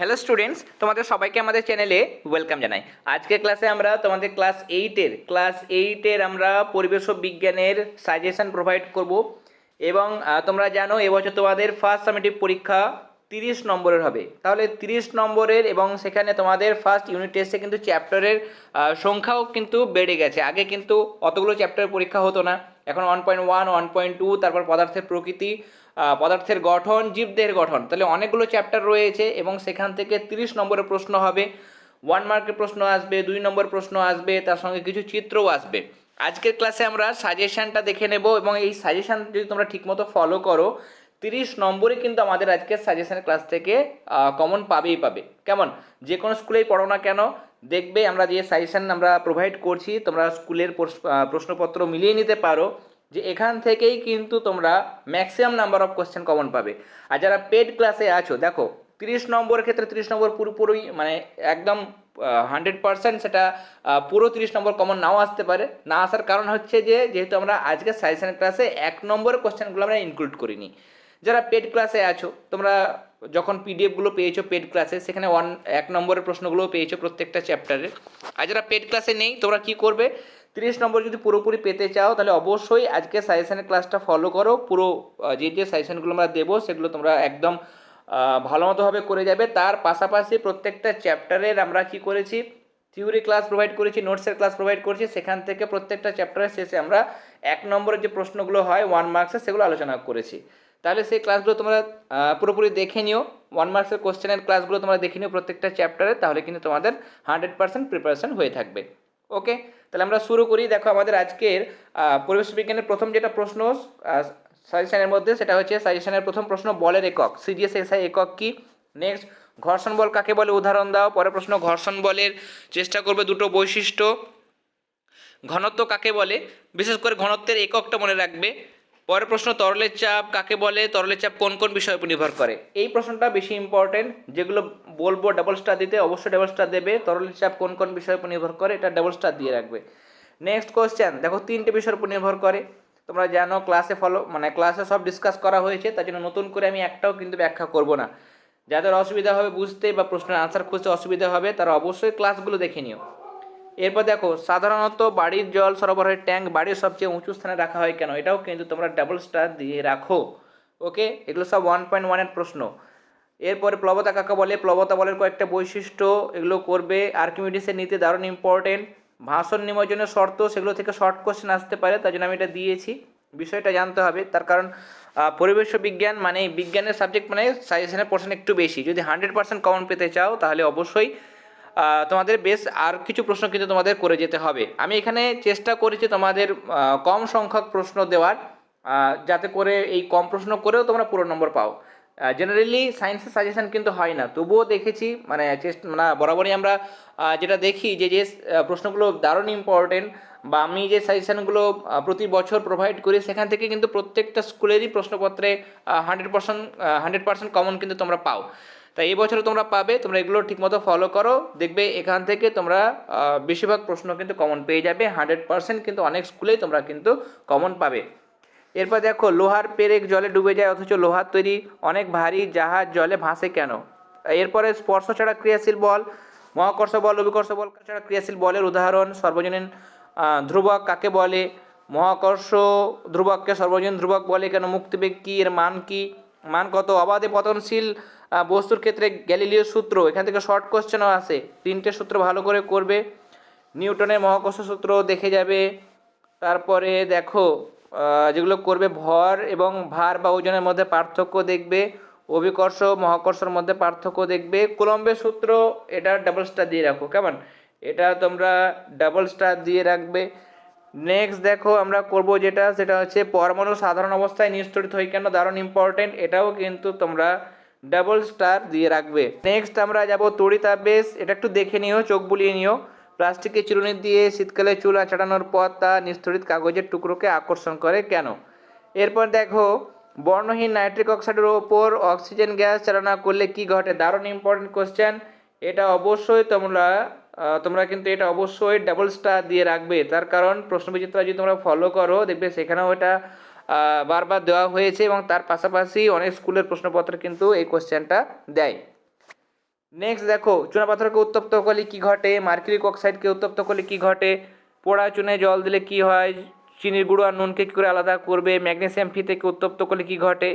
Hello students তোমাদের সবাইকে আমাদের চ্যানেলে ওয়েলকাম জানাই। আজকে ক্লাসে আমরা তোমাদের ক্লাস এইটের ক্লাস এইটের আমরা পরিবেশ বিজ্ঞানের সাজেশন প্রোভাইড করব। এবং তোমরা জানো, এবছর তোমাদের ফার্স্ট সামেটিভ পরীক্ষা তিরিশ নম্বরের হবে। তাহলে তিরিশ নম্বরের এবং সেখানে তোমাদের ফার্স্ট ইউনিট টেস্টে কিন্তু চ্যাপ্টারের সংখ্যাও কিন্তু বেড়ে গেছে। আগে কিন্তু অতগুলো চ্যাপ্টারের পরীক্ষা হতো না। এখন one point one one point two তারপর পদার্থের প্রকৃতি পদার্থের গঠন, জীবদেহের গঠন। তাহলে অনেকগুলো চ্যাপ্টার রয়েছে এবং সেখান থেকে তিরিশ নম্বরের প্রশ্ন হবে ওয়ান মার্কের প্রশ্ন আসবে, দুই নম্বর প্রশ্ন আসবে, তার সঙ্গে কিছু চিত্রও আসবে। আজকের ক্লাসে আমরা সাজেশনটা দেখে নেব এবং এই সাজেশন যদি তোমরা ঠিকমতো ফলো করো, তিরিশ নম্বরে কিন্তু আমাদের আজকের সাজেশন ক্লাস থেকে কমন পাবেই পাবে। কেমন? যে কোনো স্কুলেই পড়ো না কেন দেখবে আমরা যে সাজেশন আমরা প্রোভাইড করছি, তোমরা স্কুলের প্রশ্নপত্র মিলিয়ে নিতে পারো যে এখান থেকেই কিন্তু তোমরা maximum number of question common পাবে। আর যারা পেড ক্লাসে আছো, দেখো, তিরিশ নম্বরের ক্ষেত্রে তিরিশ নম্বর পুরোপুরি মানে একদম হান্ড্রেড পার্সেন্ট সেটা পুরো তিরিশ নম্বর কমন নাও আসতে পারে। না আসার কারণ হচ্ছে যে, যেহেতু আমরা আজকে সাজেশন ক্লাসে এক নম্বরের কোশ্চেনগুলো আমরা ইনক্লুড করিনি। যারা পেড ক্লাসে আছো, তোমরা যখন পিডিএফগুলো পেয়েছ পেড ক্লাসে সেখানে ওয়ান এক নম্বরের প্রশ্নগুলো পেয়েছ প্রত্যেকটা চ্যাপ্টারে আর যারা পেড ক্লাসে নেই, তোমরা কি করবে? তিরিশ নম্বর যদি পুরোপুরি পেতে চাও, তাহলে অবশ্যই আজকে সাজেশনের ক্লাসটা ফলো করো। পুরো যে যে সাজেশনগুলো আমরা দেবো, সেগুলো তোমরা একদম ভালো মতোভাবে করে যাবে। তার পাশাপাশি প্রত্যেকটা চ্যাপ্টারের আমরা কি করেছি? থিওরি ক্লাস প্রোভাইড করেছি নোটসের ক্লাস প্রোভাইড করেছি। সেখান থেকে প্রত্যেকটা চ্যাপ্টারের শেষে আমরা এক নম্বরের যে প্রশ্নগুলো হয় ওয়ান মার্কসের সেগুলো আলোচনা করেছি। তাহলে সেই ক্লাসগুলো তোমরা পুরোপুরি দেখে নিও। ওয়ান মার্কসের কোশ্চেনের ক্লাসগুলো তোমরা দেখে নিও প্রত্যেকটা চ্যাপ্টারে তাহলে কিন্তু তোমাদের হান্ড্রেড পার্সেন্ট প্রিপারেশন হয়ে থাকবে। ওকে তাহলে আমরা শুরু করি। দেখো আমাদের আজকের পরিবেশ বিজ্ঞানের প্রথম যেটা প্রশ্ন সাজেশনের মধ্যে, সেটা হচ্ছে সাজেশনের প্রথম প্রশ্ন বলের একক। সিজিএস এসআই একক কি? নেক্সট ঘর্ষণ বল কাকে বলে? উদাহরণ দাও। পরের প্রশ্ন, ঘর্ষণ বলের চেষ্টা করবে দুটো বৈশিষ্ট্য। ঘনত্ব কাকে বলে? বিশেষ করে ঘনত্বের এককটা মনে রাখবে। পরের প্রশ্ন, তরলের চাপ কাকে বলে? তরলের চাপ কোন কোন বিষয়ের উপর নির্ভর করে? এই প্রশ্নটা বেশি ইম্পর্টেন্ট যেগুলো বলব ডাবল স্টার দিতে, অবশ্যই ডাবল স্টার দেবে। তরলের চাপ কোন কোন বিষয়ের উপর নির্ভর করে, এটা ডাবল স্টার দিয়ে রাখবে। নেক্সট কোশ্চেন দেখো তিনটে বিষয়ের উপর নির্ভর করে। তোমরা জানো ক্লাসে ফলো মানে ক্লাসে সব ডিসকাস করা হয়েছে, তার জন্য নতুন করে আমি একটাও কিন্তু ব্যাখ্যা করব না। যাদের অসুবিধা হবে বুঝতে বা প্রশ্নের আনসার খুঁজতে অসুবিধা হবে, তারা অবশ্যই ক্লাসগুলো দেখে নিও। এরপর দেখো, সাধারণত বাড়ির জল সরবরাহের ট্যাঙ্ক বাড়ির সবচেয়ে উঁচু স্থানে রাখা হয় কেন? এটাও কিন্তু তোমরা ডাবল স্টার দিয়ে রাখো। ওকে এগুলো সব ওয়ান পয়েন্ট ওয়ানের প্রশ্ন। এরপরে প্লবতা কাকা বলে, প্লবতা বলের কয়েকটা বৈশিষ্ট্য, এগুলো করবে। আর্কিমিডিসের নীতি দারুণ ইম্পর্টেন্ট ভাষণ নিমজ্জনের শর্ত, সেগুলো থেকে শর্ট কোশ্চেন আসতে পারে, তার জন্য আমি এটা দিয়েছি। বিষয়টা জানতে হবে, তার কারণ পরিবেশ বিজ্ঞান মানে বিজ্ঞানের সাবজেক্ট মানে সাজেশনের পোর্শন একটু বেশি। যদি হান্ড্রেড পার্সেন্ট কমন পেতে চাও, তাহলে অবশ্যই তোমাদের বেশ আর কিছু প্রশ্ন কিন্তু তোমাদের করে যেতে হবে। আমি এখানে চেষ্টা করেছি তোমাদের কম সংখ্যক প্রশ্ন দেওয়ার যাতে করে এই কম প্রশ্ন করেও তোমরা পুরো নম্বর পাও। জেনারেলি সায়েন্সের সাজেশান কিন্তু হয় না। তবুও দেখেছি মানে চেষ্টা মানে বরাবরই আমরা যেটা দেখি যে যে প্রশ্নগুলো দারুণ ইম্পর্টেন্ট বা আমি যে সাজেশানগুলো প্রতি বছর প্রোভাইড করি, সেখান থেকে কিন্তু প্রত্যেকটা স্কুলেরই প্রশ্নপত্রে hundred percent hundred percent common কিন্তু তোমরা পাও। তাই এই বছর তোমরা পাবে, তোমরা এগুলো ঠিকমতো ফলো করো। দেখবে এখান থেকে তোমরা বেশিরভাগ প্রশ্ন কিন্তু কমন পেয়ে যাবে হান্ড্রেড পার্সেন্ট কিন্তু অনেক স্কুলেই তোমরা কিন্তু কমন পাবে। এরপর দেখো, লোহার পেরেক জলে ডুবে যায়, অথচ লোহার তৈরি অনেক ভারী জাহাজ জলে ভাসে কেন? এরপরে স্পর্শ ছাড়া ক্রিয়াশীল বল, মহাকর্ষ বল, অভিকর্ষ বল ছাড়া ক্রিয়াশীল বলের উদাহরণ, সর্বজনীন ধ্রুবক কাকে বলে? মহাকর্ষ ধ্রুবককে সর্বজনীন ধ্রুবক বলে কেন? মুক্তিবেগ কী? এর মান কি? মান কত? অবাধে পতনশীল বস্তুর ক্ষেত্রে গ্যালিলীয় সূত্র, এখান থেকে শর্ট কোশ্চেনও আসে তিনটে সূত্র ভালো করে করবে। নিউটনের মহাকর্ষ সূত্র দেখে যাবে। তারপরে দেখো যেগুলো করবে ভর এবং ভার বা ওজনের মধ্যে পার্থক্য দেখবে। অভিকর্ষ, মহাকর্ষর মধ্যে পার্থক্য দেখবে। কুলম্বের সূত্র, এটা ডাবল স্টার দিয়ে রাখো, কেমন? এটা তোমরা ডাবল স্টার দিয়ে রাখবে। নেক্সট দেখো, আমরা করব যেটা, সেটা হচ্ছে পরমাণু সাধারণ অবস্থায় নিস্তরিত হয় কেন? দারুণ ইম্পর্টেন্ট এটাও কিন্তু তোমরা ডাবল স্টার দিয়ে রাখবে। নেক্সট আমরা যাব তড়িতাবেশ এটা একটু দেখে নিও, চোখ বুলিয়ে নিও। প্লাস্টিকের চিরুনি দিয়ে শীতকালে চুল আঁচড়ানোর পর তা নিস্তরিত কাগজের টুকরোকে আকর্ষণ করে কেন? এরপর দেখো, বর্ণহীন নাইট্রিক অক্সাইডের ওপর অক্সিজেন গ্যাস চালনা করলে কি ঘটে? দারুণ ইম্পর্টেন্ট কোশ্চেন এটা অবশ্যই তোমরা তোমরা কিন্তু এটা অবশ্যই ডাবল স্টার দিয়ে রাখবে। তার কারণ প্রশ্নবিচিত্রা যদি তোমরা ফলো করো, দেখবে সেখানেও এটা বারবার দেওয়া হয়েছে এবং তার পাশাপাশি অনেক স্কুলের প্রশ্নপত্র কিন্তু এই কোশ্চেনটা দেয়। নেক্সট দেখো চুনাপাথরকে উত্তপ্ত করলে কি ঘটে? মার্কিউরিক অক্সাইডকে উত্তপ্ত করলে কি ঘটে? পোড়া চুনে জল দিলে কি হয়? চিনির গুঁড়ো আর নুনকে কী করে আলাদা করবে? ম্যাগনেসিয়াম ফি থেকে উত্তপ্ত করলে কি ঘটে?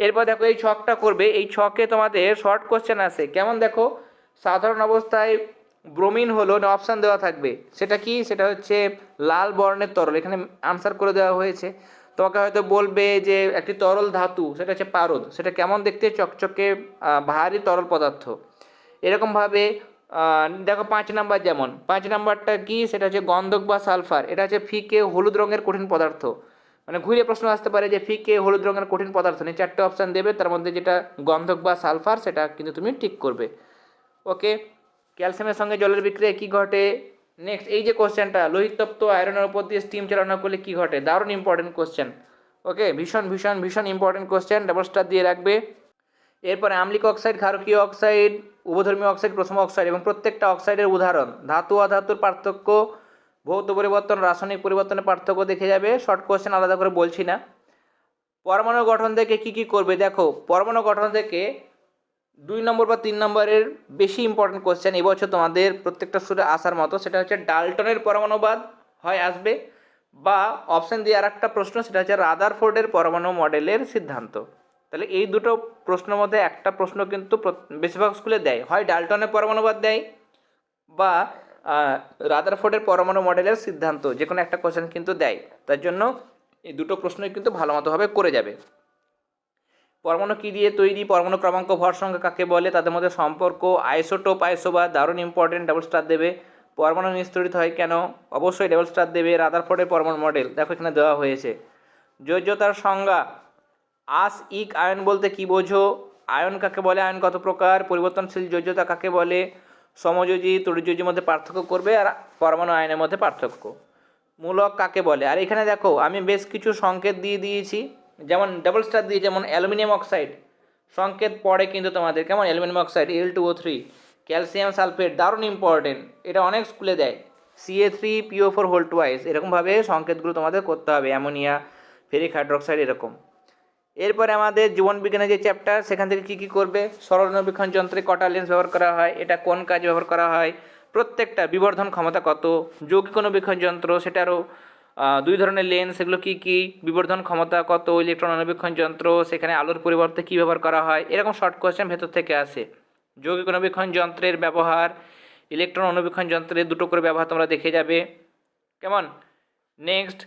এরপর দেখো, এই ছকটা করবে। এই ছকে তোমাদের শর্ট কোশ্চেন আছে। কেমন দেখো? সাধারণ অবস্থায় ব্রোমিন হলো অপশান দেওয়া থাকবে? সেটা কি? সেটা হচ্ছে লাল বর্ণের তরল। এখানে আনসার করে দেওয়া হয়েছে। তোমাকে হয়তো বলবে যে একটি তরল ধাতু, সেটা হচ্ছে পারদ, সেটা কেমন দেখতে? চকচকে ভারী তরল পদার্থ। এরকমভাবে দেখো পাঁচ নাম্বার যেমন, পাঁচ নাম্বারটা কি? সেটা হচ্ছে গন্ধক বা সালফার, এটা হচ্ছে ফিকে হলুদ রঙের কঠিন পদার্থ। মানে ঘুরে প্রশ্ন আসতে পারে যে ফিকে হলুদ রঙের কঠিন পদার্থ নিয়ে চারটে অপশান দেবে, তার মধ্যে যেটা গন্ধক বা সালফার, সেটা কিন্তু তুমি ঠিক করবে। ওকে ক্যালসিয়ামের সঙ্গে জলের বিক্রিয়া কী ঘটে? নেক্সট এই যে কোশ্চেনটা লোহিতপ্ত আয়রনের উপর দিয়ে স্টিম চালানো করলে কী ঘটে? দারুণ ইম্পর্টেন্ট কোশ্চেন ওকে ভীষণ ভীষণ ভীষণ ইম্পর্টেন্ট কোশ্চেন ডাবল স্টার দিয়ে রাখবে। এরপরে আম্লিক অক্সাইড ক্ষারকীয় অক্সাইড উভধর্মীয় অক্সাইড প্রথম অক্সাইড এবং প্রত্যেকটা অক্সাইডের উদাহরণ। ধাতু, অধাতুর পার্থক্য, ভৌত পরিবর্তন, রাসায়নিক পরিবর্তনের পার্থক্য দেখে যাবে। শর্ট কোশ্চেন আলাদা করে বলছি না। পরমাণু গঠন থেকে কি কি করবে? দেখো, পরমাণু গঠন থেকে দুই নম্বর বা তিন নম্বরের বেশি ইম্পর্টেন্ট কোশ্চেন এবছর তোমাদের প্রত্যেকটা স্টুডে আসার মতো সেটা হচ্ছে ডাল্টনের পরমাণুবাদ হয় আসবে বা অপশন দিয়ে আর একটা প্রশ্ন সেটা হচ্ছে রাদারফোর্ডের পরমাণু মডেলের সিদ্ধান্ত। তাহলে এই দুটো প্রশ্নের মধ্যে একটা প্রশ্ন কিন্তু বেশিরভাগ স্কুলে দেয়। হয় ডাল্টনের পরমাণুবাদ দেয় বা আহ, রাদারফোর্ডের পরমাণু মডেলের সিদ্ধান্ত যে কোনো একটা কোশ্চেন কিন্তু দেয়। তার জন্য এই দুটো প্রশ্নই কিন্তু ভালো মতোভাবে করে যাবে। পরমাণু কী দিয়ে তৈরি? পরমাণু ক্রমাঙ্ক ভর সংখ্যা কাকে বলে? তাদের মধ্যে সম্পর্ক আইসোটোপ আইসোবা দারুণ ইম্পর্টেন্ট ডাবল স্টার দেবে। পরমাণু নিস্তরিত হয় কেন? অবশ্যই ডাবল স্টার দেবে রাদার রাদারফোর্ডের পরমাণু মডেল দেখো এখানে দেওয়া হয়েছে। যোজ্যতার সংজ্ঞা, আস, ইক, আয়ন বলতে কি বোঝো? আয়ন কাকে বলে? আয়ন কত প্রকার? পরিবর্তনশীল যোজ্যতা কাকে বলে? সমযোজী তড়িৎযোজীর মধ্যে পার্থক্য করবে আর পরমাণু আয়নের মধ্যে পার্থক্য। মূলক কাকে বলে? আর এখানে দেখো, আমি বেশ কিছু সংকেত দিয়ে দিয়েছি। যেমন ডাবল স্টার দিয়ে যেমন অ্যালুমিনিয়াম অক্সাইড, সংকেত পড়ে কিন্তু তোমাদের। কেমন? Aluminium oxide L two O three calcium sulphate, দারুণ ইম্পর্টেন্ট এটা অনেক স্কুলে দেয়। CA three PO four whole twice এরকমভাবে সংকেতগুলো তোমাদের করতে হবে। অ্যামোনিয়া, ফেরিক হাইড্রোক্সাইড, এরকম। এরপরে আমাদের জীবন বিজ্ঞানের যে চ্যাপ্টার সেখান থেকে কী কী করবে? সরল নিরীক্ষণ যন্ত্রে কটা লেন্স ব্যবহার করা হয়? এটা কোন কাজে ব্যবহার করা হয়? প্রত্যেকটা বিবর্ধন ক্ষমতা কত? যৌগিক অনুবীক্ষণ যন্ত্র, সেটারও দুই ধরনের লেন্স সেগুলো কী কী? বিবর্ধন ক্ষমতা কত? ইলেকট্রন অনুবীক্ষণ যন্ত্র, সেখানে আলোর পরিবর্তে কী ব্যবহার করা হয়? এরকম শর্ট কোয়েশ্চেন ভেতর থেকে আসে। যৌগিক অনুবীক্ষণ যন্ত্রের ব্যবহার ইলেকট্রন অনুবীক্ষণ যন্ত্রের দুটো করে ব্যবহার তোমরা দেখে যাবে। কেমন? নেক্সট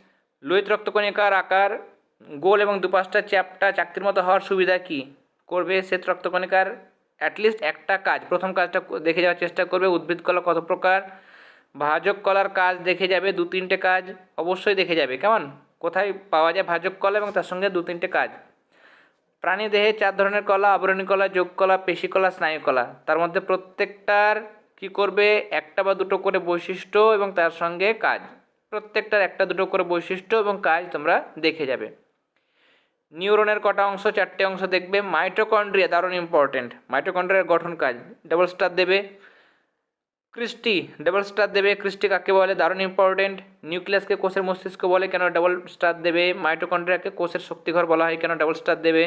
লোহিত রক্তকণিকার আকার, গোল এবং দুপাশটা চ্যাপটা চাকতির মতো হওয়ার সুবিধা কি? করবে শ্বেত রক্তকণিকার অ্যাটলিস্ট একটা কাজ। প্রথম কাজটা দেখে যাওয়ার চেষ্টা করবে, উদ্ভিদ কলা কত প্রকার? ভাজক কলার কাজ দেখে যাবে, দু তিনটে কাজ অবশ্যই দেখে যাবে। কেমন? কোথায় পাওয়া যায় ভাজক কলা এবং তার সঙ্গে দু তিনটে কাজ? প্রাণী দেহে চার ধরনের কলা, আবরণী কলা, যোগ কলা, পেশি কলা, স্নায়ু কলা। তার মধ্যে প্রত্যেকটার কি করবে? একটা বা দুটো করে বৈশিষ্ট্য এবং তার সঙ্গে কাজ। প্রত্যেকটার একটা দুটো করে বৈশিষ্ট্য এবং কাজ তোমরা দেখে যাবে। নিউরনের কটা অংশ, চারটে অংশ দেখবে। মাইটোকন্ড্রিয়া, দারুণ ইম্পর্টেন্ট মাইটোকন্ড্রিয়ার গঠন কাজ। ডাবল স্টার দেবে। ক্রিস্টি ডাবল স্টার দেবে ক্রিস্টি কাকে বলে? দারুণ ইম্পর্টেন্ট নিউক্লিয়াসকে কোষের মস্তিষ্ক বলে কেন ডাবল স্টার দেবে? মাইটোকন্ড্রিয়াকে কোষের শক্তিঘর বলা হয় কেন ডাবল স্টার দেবে?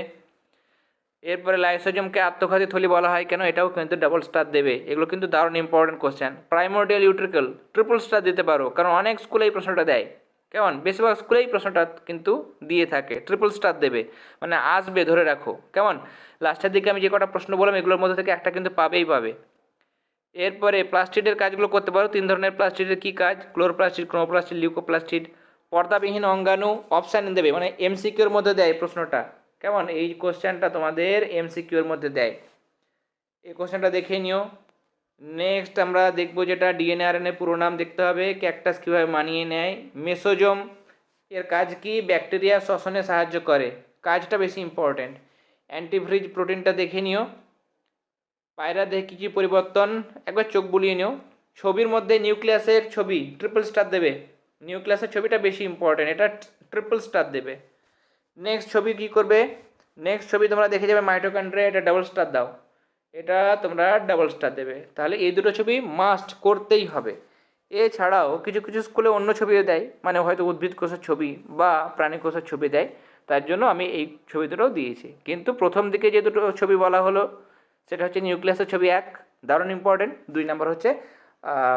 এরপরে লাইসোজমকে আত্মঘাতী থলি বলা হয় কেন? এটাও কিন্তু ডাবল স্টার দেবে। এগুলো কিন্তু দারুণ important question primordial utricle triple star দিতে পারো। কারণ অনেক স্কুলে এই প্রশ্নটা দেয়। কেমন? বেশিরভাগ স্কুলেই প্রশ্নটা কিন্তু দিয়ে থাকে। ট্রিপল স্টার দেবে। মানে আসবে, ধরে রাখো। কেমন? লাস্টের দিকে আমি যে কটা প্রশ্ন বললাম, এগুলোর মধ্যে থেকে একটা কিন্তু পাবেই পাবে। এরপরে প্লাস্টিডের কাজগুলো করতে পারো। তিন ধরনের প্লাস্টিডের কী কাজ? ক্লোরোপ্লাস্টিড, ক্রোমোপ্লাস্টিড, লিউকোপ্লাস্টিড, পর্দাবিহীন অঙ্গাণু, অপশান দেবে। মানে এমসিকিউর মধ্যে দেয় প্রশ্নটা। কেমন? এই কোশ্চেনটা তোমাদের এমসিকিউর মধ্যে দেয়। এই কোশ্চেনটা দেখে নিও। নেক্সট আমরা দেখব যেটা ডিএনএ আরএনএ পুরো নাম দেখতে হবে। ক্যাকটাস কীভাবে মানিয়ে নেয়? মেসোজোম এর কাজ কি? ব্যাকটেরিয়া শ্বসনে সাহায্য করে। কাজটা বেশি ইম্পর্ট্যান্ট অ্যান্টিফ্রিজ প্রোটিনটা দেখে নিও। পায়রা দেহে কী কী পরিবর্তন? একবার চোখ বুলিয়ে নিও। ছবির মধ্যে নিউক্লিয়াসের ছবি ট্রিপল স্টার দেবে। নিউক্লিয়াসের ছবিটা বেশি ইম্পর্ট্যান্ট এটা ট্রিপল স্টার দেবে। নেক্সট ছবি কি করবে? নেক্সট ছবি তোমরা দেখে যাবে মাইটোকন্ড্রিয়া এটা ডাবল স্টার দাও। এটা তোমরা ডাবল স্টার দেবে। তাহলে এই দুটো ছবি মাস্ট করতেই হবে। এছাড়াও কিছু কিছু স্কুলে অন্য ছবিও দেয় মানে হয়তো উদ্ভিদ কোষের ছবি বা প্রাণী কোষের ছবি দেয়। তার জন্য আমি এই ছবি দুটোও দিয়েছি। কিন্তু প্রথম দিকে যে দুটো ছবি বলা হলো সেটা হচ্ছে নিউক্লিয়াসের ছবি এক, দারুণ ইম্পর্টেন্ট দুই নাম্বার হচ্ছে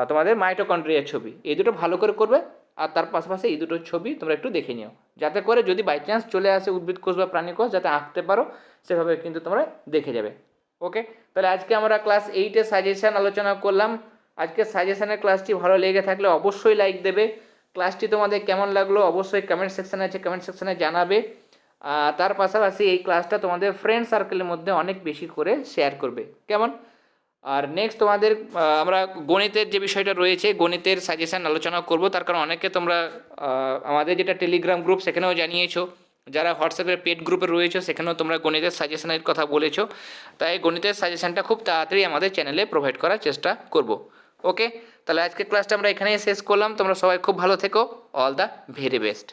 তোমাদের মাইটোকন্ড্রিয়ার ছবি। এই দুটো ভালো করে করবে, আর তার পাশাপাশি এই দুটো ছবি তোমরা একটু দেখে নিও। যাতে করে যদি বাই চান্স চলে আসে উদ্ভিদ কোষ বা প্রাণী কোষ, যাতে আঁকতে পারো, সেভাবে কিন্তু তোমরা দেখে যাবে। ওকে তাহলে আজকে আমরা ক্লাস এইটের সাজেশান আলোচনা করলাম। আজকে সাজেশানের ক্লাসটি ভালো লেগে থাকলে অবশ্যই লাইক দেবে। ক্লাসটি তোমাদের কেমন লাগল, অবশ্যই কমেন্ট সেকশানে আছে কমেন্ট সেকশানে জানাবে। তার পাশাপাশি এই ক্লাসটা তোমাদের ফ্রেন্ড সার্কেলের মধ্যে অনেক বেশি করে শেয়ার করবে। কেমন? আর নেক্সট তোমাদের আমরা গণিতের যে বিষয়টা রয়েছে, গণিতের সাজেশান আলোচনা করব। তার কারণ অনেকে তোমরা আমাদের যেটা টেলিগ্রাম গ্রুপ সেখানেও জানিয়েছো। যারা হোয়াটসঅ্যাপের পেড গ্রুপে রয়েছে, সেখানেও তোমরা গণিতের সাজেশনের কথা বলেছ। তাই গণিতের সাজেশানটা খুব তাড়াতাড়ি আমাদের চ্যানেলে প্রোভাইড করার চেষ্টা করব। ওকে তাহলে আজকের ক্লাসটা আমরা এখানেই শেষ করলাম। তোমরা সবাই খুব ভালো থেকো। All the very best